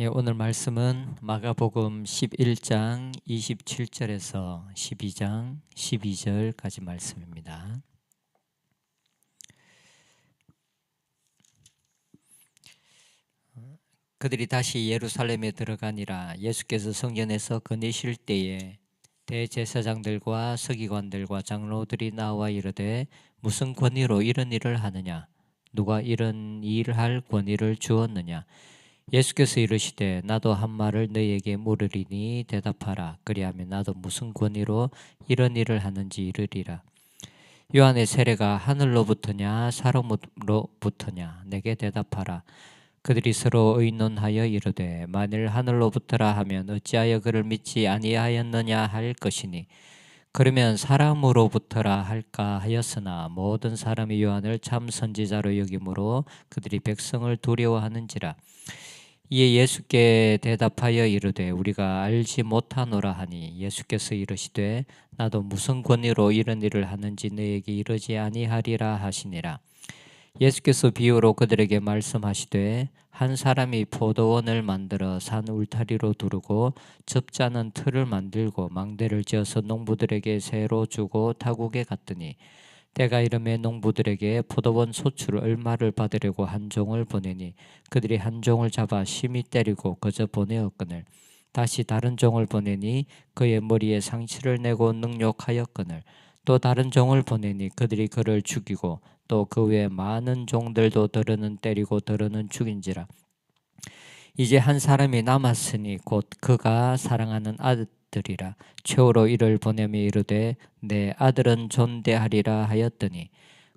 예, 오늘 말씀은 마가복음 11장 27절에서 12장 12절까지 말씀입니다. 그들이 다시 예루살렘에 들어가니라. 예수께서 성전에서 거니실 때에 대제사장들과 서기관들과 장로들이 나와 이르되 무슨 권위로 이런 일을 하느냐? 누가 이런 일할 권위를 주었느냐 예수께서 이르시되 나도 한 말을 너희에게 물으리니 대답하라. 그리하면 나도 무슨 권위로 이런 일을 하는지 이르리라. 요한의 세례가 하늘로부터냐 사람으로부터냐 내게 대답하라. 그들이 서로 의논하여 이르되 만일 하늘로부터라 하면 어찌하여 그를 믿지 아니하였느냐 할 것이니 그러면 사람으로부터라 할까 하였으나 모든 사람이 요한을 참 선지자로 여김으로 그들이 백성을 두려워하는지라 이에 예수께 대답하여 이르되 우리가 알지 못하노라 하니 예수께서 이르시되 나도 무슨 권위로 이런 일을 하는지 너에게 이르지 아니하리라 하시니라. 예수께서 비유로 그들에게 말씀하시되 한 사람이 포도원을 만들어 산 울타리로 두르고 접자는 틀을 만들고 망대를 지어서 농부들에게 새로 주고 타국에 갔더니 때가 이름에 농부들에게 포도원 소출을 얼마를 받으려고 한 종을 보내니 그들이 한 종을 잡아 심히 때리고 거저 보내었거늘. 다시 다른 종을 보내니 그의 머리에 상치를 내고 능욕하였거늘. 또 다른 종을 보내니 그들이 그를 죽이고 또 그외 많은 종들도 더러는 때리고 더러는 죽인지라. 이제 한 사람이 남았으니 곧 그가 사랑하는 아들 이라 최후로 이를 보내며 이르되 내 아들은 존대하리라 하였더니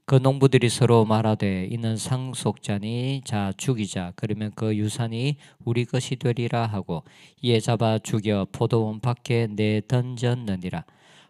그 농부들이 서로 말하되 이는 상속자니 자 죽이자 그러면 그 유산이 우리 것이 되리라 하고 이에 잡아 죽여 포도원 밖에 내 던졌느니라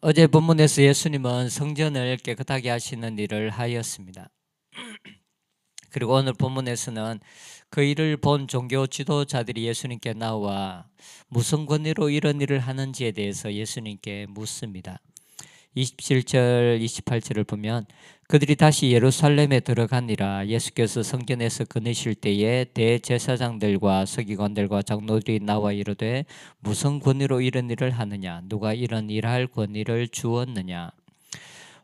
어제 본문에서 예수님은 성전을 깨끗하게 하시는 일을 하였습니다. 그리고 오늘 본문에서는 그 일을 본 종교 지도자들이 예수님께 나와 무슨 권위로 이런 일을 하는지에 대해서 예수님께 묻습니다. 27절 28절을 보면 그들이 다시 예루살렘에 들어가니라 예수께서 성전에서 거느실 때에 대제사장들과 서기관들과 장로들이 나와 이르되 무슨 권위로 이런 일을 하느냐 누가 이런 일할 권위를 주었느냐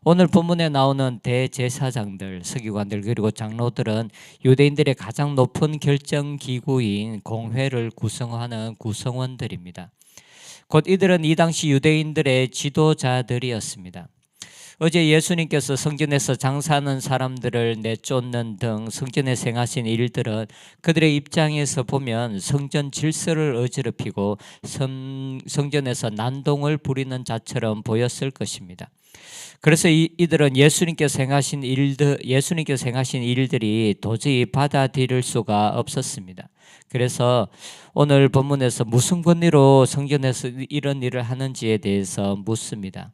오늘 본문에 나오는 대제사장들, 서기관들 그리고 장로들은 유대인들의 가장 높은 결정 기구인 공회를 구성하는 구성원들입니다. 곧 이들은 이 당시 유대인들의 지도자들이었습니다. 어제 예수님께서 성전에서 장사하는 사람들을 내쫓는 등 성전에 생하신 일들은 그들의 입장에서 보면 성전 질서를 어지럽히고 성, 성전에서 난동을 부리는 자처럼 보였을 것입니다. 그래서 이, 이들은 예수님께서 행하신 일들, 예수님께서 행하신 일들이 도저히 받아들일 수가 없었습니다. 그래서 오늘 본문에서 무슨 권리로 성전에서 이런 일을 하는지에 대해서 묻습니다.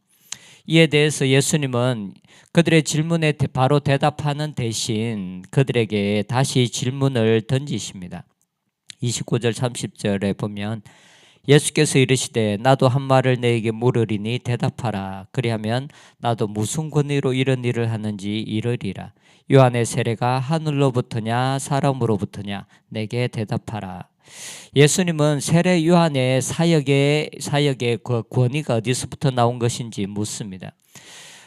이에 대해서 예수님은 그들의 질문에 바로 대답하는 대신 그들에게 다시 질문을 던지십니다. 29절 30절에 보면 예수께서 이르시되 나도 한 말을 너에게 물으리니 대답하라. 그리하면 나도 무슨 권위로 이런 일을 하는지 이르리라. 요한의 세례가 하늘로부터냐 사람으로부터냐 내게 대답하라 예수님은 세례 요한의 사역의 사역의 그 권위가 어디서부터 나온 것인지 묻습니다.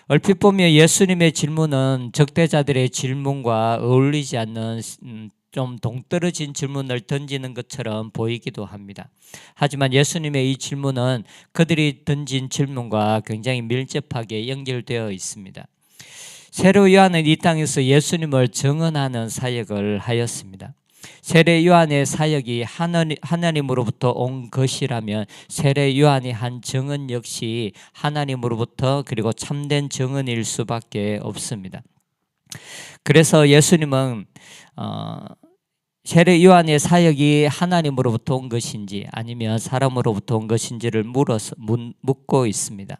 얼핏 보면 예수님의 질문은 적대자들의 질문과 어울리지 않는 음, 좀 동떨어진 질문을 던지는 것처럼 보이기도 합니다. 하지만 예수님의 이 질문은 그들이 던진 질문과 굉장히 밀접하게 연결되어 있습니다. 세례 요한은 이 땅에서 예수님을 증언하는 사역을 하였습니다. 세례 요한의 사역이 하나님, 하나님 으로부터 온 것이라면 세례 요한이 한 증언 역시 하나님으로부터 그리고 참된 증언일 수밖에 없습니다. 그래서 예수님은 어, 세례 요한의 사역이 하나님으로부터 온 것인지 아니면 사람으로부터 온 것인지를 물어서 묻고 있습니다.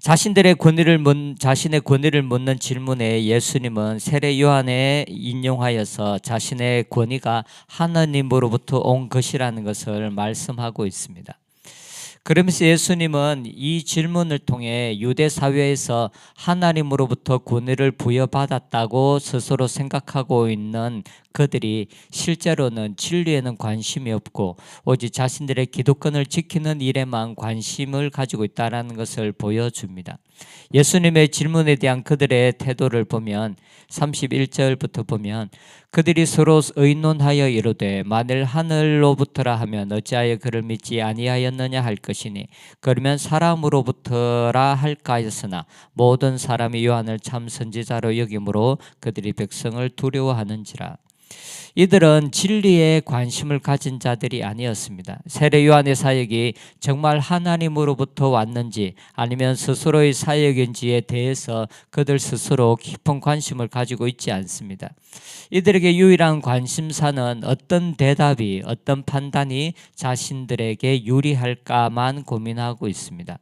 자신들의 권위를 묻, 자신의 권위를 묻는 질문에 예수님은 세례 요한에 인용하여서 자신의 권위가 하나님으로부터 온 것이라는 것을 말씀하고 있습니다. 그러면서 예수님은 이 질문을 통해 유대 사회에서 하나님으로부터 권위를 부여받았다고 스스로 생각하고 있는 그들이 실제로는 진리에는 관심이 없고 오직 자신들의 기독권을 지키는 일에만 관심을 가지고 있다는 것을 보여줍니다. 예수님의 질문에 대한 그들의 태도를 보면 31절부터 보면 그들이 서로 의논하여 이르되 만일 하늘로부터라 하면 어찌하여 그를 믿지 아니하였느냐 할 것이니 그러면 사람으로부터라 할까 하였으나 모든 사람이 요한을 참 선지자로 여김으로 그들이 백성을 두려워하는지라 이들은 진리에 관심을 가진 자들이 아니었습니다. 세례 요한의 사역이 정말 하나님으로부터 왔는지 아니면 스스로의 사역인지에 대해서 그들 스스로 깊은 관심을 가지고 있지 않습니다. 이들에게 유일한 관심사는 어떤 대답이 어떤 판단이 자신들에게 유리할까만 고민하고 있습니다.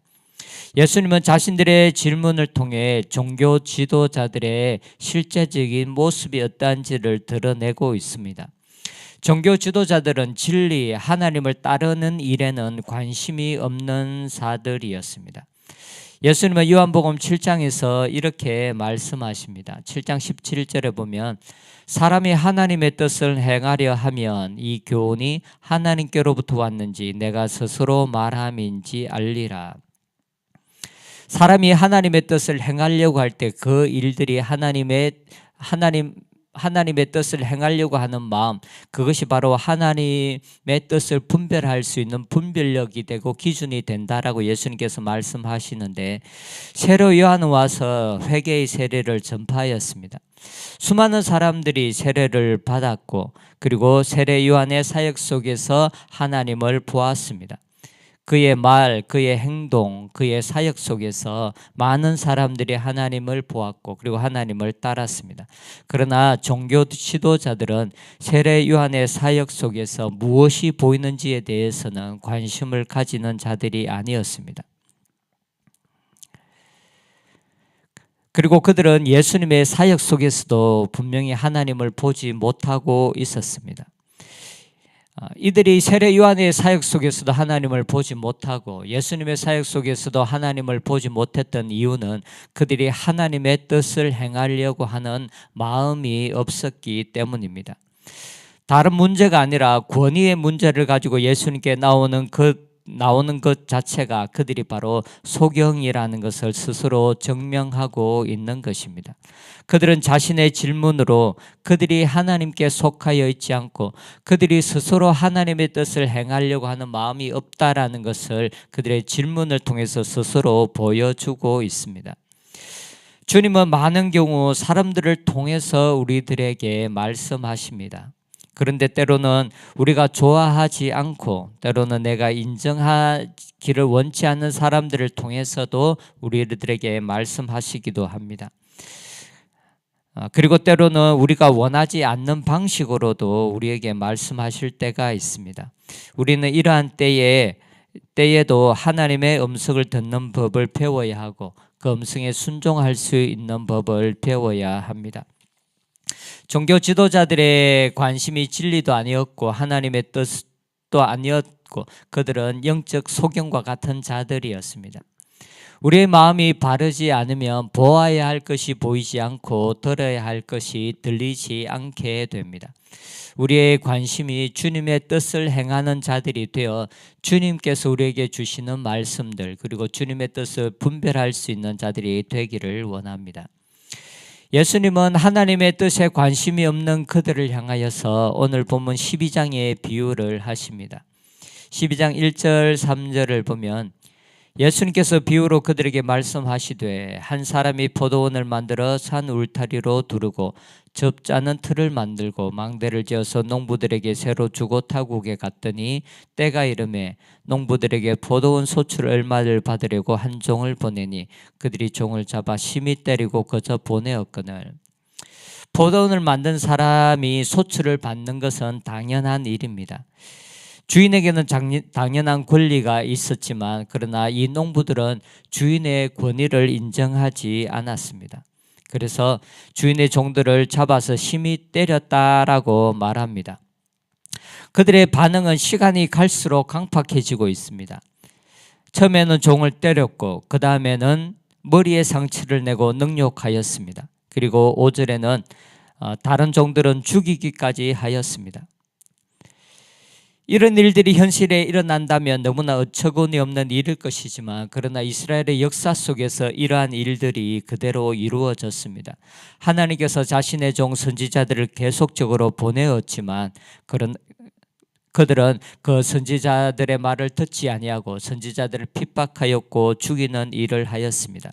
예수님은 자신들의 질문을 통해 종교 지도자들의 실제적인 모습이 어떠한지를 드러내고 있습니다. 종교 지도자들은 진리, 하나님을 따르는 일에는 관심이 없는 사들이었습니다. 예수님은 요한복음 7장에서 이렇게 말씀하십니다. 7장 17절에 보면 사람이 하나님의 뜻을 행하려 하면 이 교훈이 하나님께로부터 왔는지 내가 스스로 말함인지 알리라. 사람이 하나님의 뜻을 행하려고 할 때 그 일들이 하나님의 하나님 하나님의 뜻을 행하려고 하는 마음 그것이 바로 하나님의 뜻을 분별할 수 있는 분별력이 되고 기준이 된다라고 예수님께서 말씀하시는데 새로 요한은 와서 회개의 세례를 전파하였습니다. 수많은 사람들이 세례를 받았고 그리고 세례 요한의 사역 속에서 하나님을 보았습니다. 그의 말, 그의 행동, 그의 사역 속에서 많은 사람들이 하나님을 보았고 그리고 하나님을 따랐습니다. 그러나 종교 지도자들은 세례 요한의 사역 속에서 무엇이 보이는지에 대해서는 관심을 가지는 자들이 아니었습니다. 그리고 그들은 예수님의 사역 속에서도 분명히 하나님을 보지 못하고 있었습니다. 아, 이들이 세례 요한의 사역 속에서도 하나님을 보지 못하고 예수님의 사역 속에서도 하나님을 보지 못했던 이유는 그들이 하나님의 뜻을 행하려고 하는 마음이 없었기 때문입니다. 다른 문제가 아니라 권위의 문제를 가지고 예수님께 나오는 그 나오는 것 자체가 그들이 바로 소경이라는 것을 스스로 증명하고 있는 것입니다. 그들은 자신의 질문으로 그들이 하나님께 속하여 있지 않고 그들이 스스로 하나님의 뜻을 행하려고 하는 마음이 없다라는 것을 그들의 질문을 통해서 스스로 보여주고 있습니다. 주님은 많은 경우 사람들을 통해서 우리들에게 말씀하십니다. 그런데 때로는 우리가 좋아하지 않고 때로는 내가 인정하기를 원치 않는 사람들을 통해서도 우리들에게 말씀하시기도 합니다. 아, 그리고 때로는 우리가 원하지 않는 방식으로도 우리에게 말씀하실 때가 있습니다. 우리는 이러한 때에 때에도 하나님의 음성을 듣는 법을 배워야 하고 그 음성에 순종할 수 있는 법을 배워야 합니다. 종교 지도자들의 관심이 진리도 아니었고 하나님의 뜻도 아니었고 그들은 영적 소경과 같은 자들이었습니다. 우리의 마음이 바르지 않으면 보아야 할 것이 보이지 않고 들어야 할 것이 들리지 않게 됩니다. 우리의 관심이 주님의 뜻을 행하는 자들이 되어 주님께서 우리에게 주시는 말씀들 그리고 주님의 뜻을 분별할 수 있는 자들이 되기를 원합니다. 예수님은 하나님의 뜻에 관심이 없는 그들을 향하여서 오늘 본문 12장의 비유를 하십니다. 12장 1절 3절을 보면 예수님께서 비유로 그들에게 말씀하시되 한 사람이 포도원을 만들어 산 울타리로 두르고 접자는 틀을 만들고 망대를 지어서 농부들에게 새로 주고 타국에 갔더니 때가 이름에 농부들에게 포도원 소출 얼마를 받으려고 한 종을 보내니 그들이 종을 잡아 심히 때리고 거저 보내었거늘 포도원을 만든 사람이 소출을 받는 것은 당연한 일입니다. 주인에게는 당연한 권리가 있었지만 그러나 이 농부들은 주인의 권위를 인정하지 않았습니다. 그래서 주인의 종들을 잡아서 심히 때렸다라고 말합니다. 그들의 반응은 시간이 갈수록 강팍해지고 있습니다. 처음에는 종을 때렸고 그 다음에는 머리에 상처를 내고 능욕하였습니다. 그리고 5절에는 어, 다른 종들은 죽이기까지 하였습니다. 이런 일들이 현실에 일어난다면 너무나 어처구니 없는 일일 것이지만 그러나 이스라엘의 역사 속에서 이러한 일들이 그대로 이루어졌습니다. 하나님께서 자신의 종 선지자들을 계속적으로 보내었지만 그런 그들은 그 선지자들의 말을 듣지 아니하고 선지자들을 핍박하였고 죽이는 일을 하였습니다.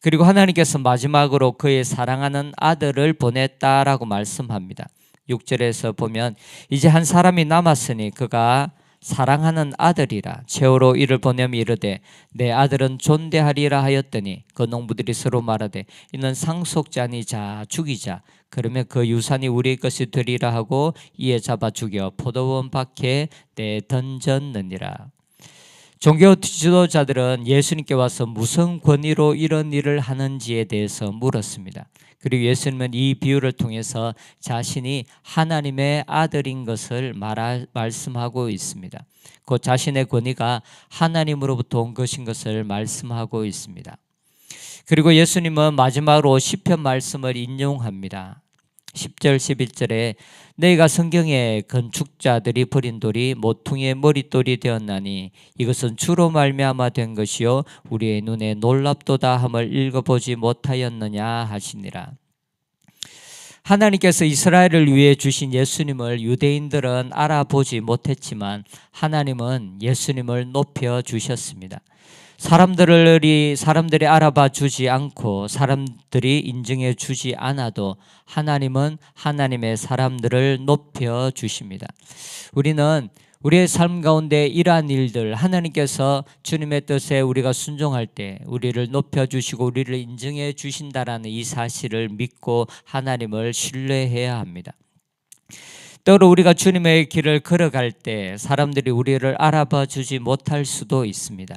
그리고 하나님께서 마지막으로 그의 사랑하는 아들을 보냈다라고 말씀합니다. 6절에서 보면 이제 한 사람이 남았으니 그가 사랑하는 아들이라 최후로 이를 보내며 이르되 내 아들은 존대하리라 하였더니 그 농부들이 서로 말하되 이는 상속자니 자 죽이자 그러면 그 유산이 우리의 것이 되리라 하고 이에 잡아 죽여 포도원 밖에 내 던졌느니라 종교 지도자들은 예수님께 와서 무슨 권위로 이런 일을 하는지에 대해서 물었습니다. 그리고 예수님은 이 비유를 통해서 자신이 하나님의 아들인 것을 말하, 말씀하고 있습니다. 그 자신의 권위가 하나님으로부터 온 것인 것을 말씀하고 있습니다. 그리고 예수님은 마지막으로 시편 말씀을 인용합니다. 10절 11절에 내가 성경에 건축자들이 버린 돌이 모퉁이의 머릿돌이 되었나니 이것은 주로 말미암아 된 것이요 우리의 눈에 놀랍도다 함을 읽어보지 못하였느냐 하시니라. 하나님께서 이스라엘을 위해 주신 예수님을 유대인들은 알아보지 못했지만 하나님은 예수님을 높여 주셨습니다. 사람들이 사람들이 알아봐 주지 않고 사람들이 인정해 주지 않아도 하나님은 하나님의 사람들을 높여 주십니다. 우리는 우리의 삶 가운데 이러한 일들 하나님께서 주님의 뜻에 우리가 순종할 때 우리를 높여 주시고 우리를 인정해 주신다라는 이 사실을 믿고 하나님을 신뢰해야 합니다. 때로 우리가 주님의 길을 걸어갈 때 사람들이 우리를 알아봐 주지 못할 수도 있습니다.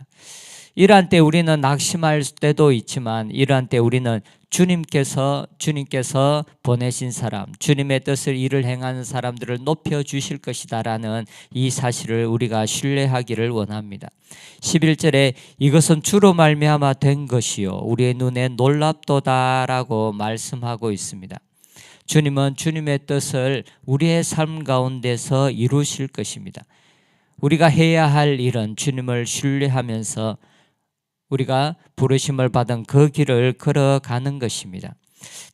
이러한 때 우리는 낙심할 때도 있지만 이러한 때 우리는 주님께서 주님께서 보내신 사람, 주님의 뜻을 일을 행하는 사람들을 높여 주실 것이다라는 이 사실을 우리가 신뢰하기를 원합니다. 11절에 이것은 주로 말미암아 된 것이요 우리의 눈에 놀랍도다라고 말씀하고 있습니다. 주님은 주님의 뜻을 우리의 삶 가운데서 이루실 것입니다. 우리가 해야 할 일은 주님을 신뢰하면서 우리가 부르심을 받은 그 길을 걸어가는 것입니다.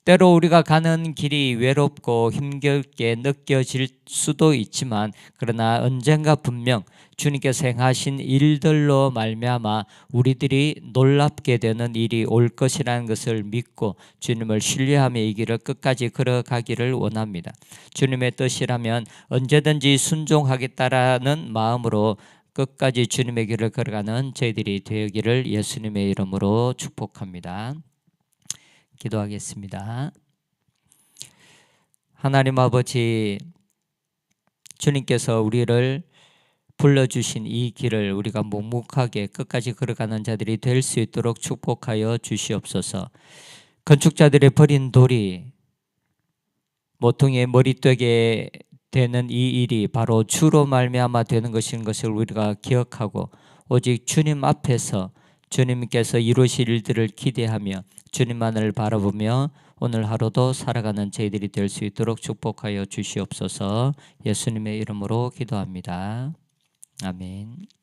때로 우리가 가는 길이 외롭고 힘겹게 느껴질 수도 있지만 그러나 언젠가 분명 주님께서 행하신 일들로 말미암아 우리들이 놀랍게 되는 일이 올 것이라는 것을 믿고 주님을 신뢰하며 이 길을 끝까지 걸어가기를 원합니다. 주님의 뜻이라면 언제든지 순종하겠다라는 마음으로 끝까지 주님의 길을 걸어가는 저희들이 되기를 예수님의 이름으로 축복합니다. 기도하겠습니다. 하나님 아버지 주님께서 우리를 불러주신 이 길을 우리가 묵묵하게 끝까지 걸어가는 자들이 될 수 있도록 축복하여 주시옵소서. 건축자들의 버린 돌이 모퉁이의 머리되게 되는 이 일이 바로 주로 말미암아 되는 것인 것을 우리가 기억하고 오직 주님 앞에서 주님께서 이루실 일들을 기대하며 주님만을 바라보며 오늘 하루도 살아가는 저희들이 될 수 있도록 축복하여 주시옵소서 예수님의 이름으로 기도합니다. 아멘.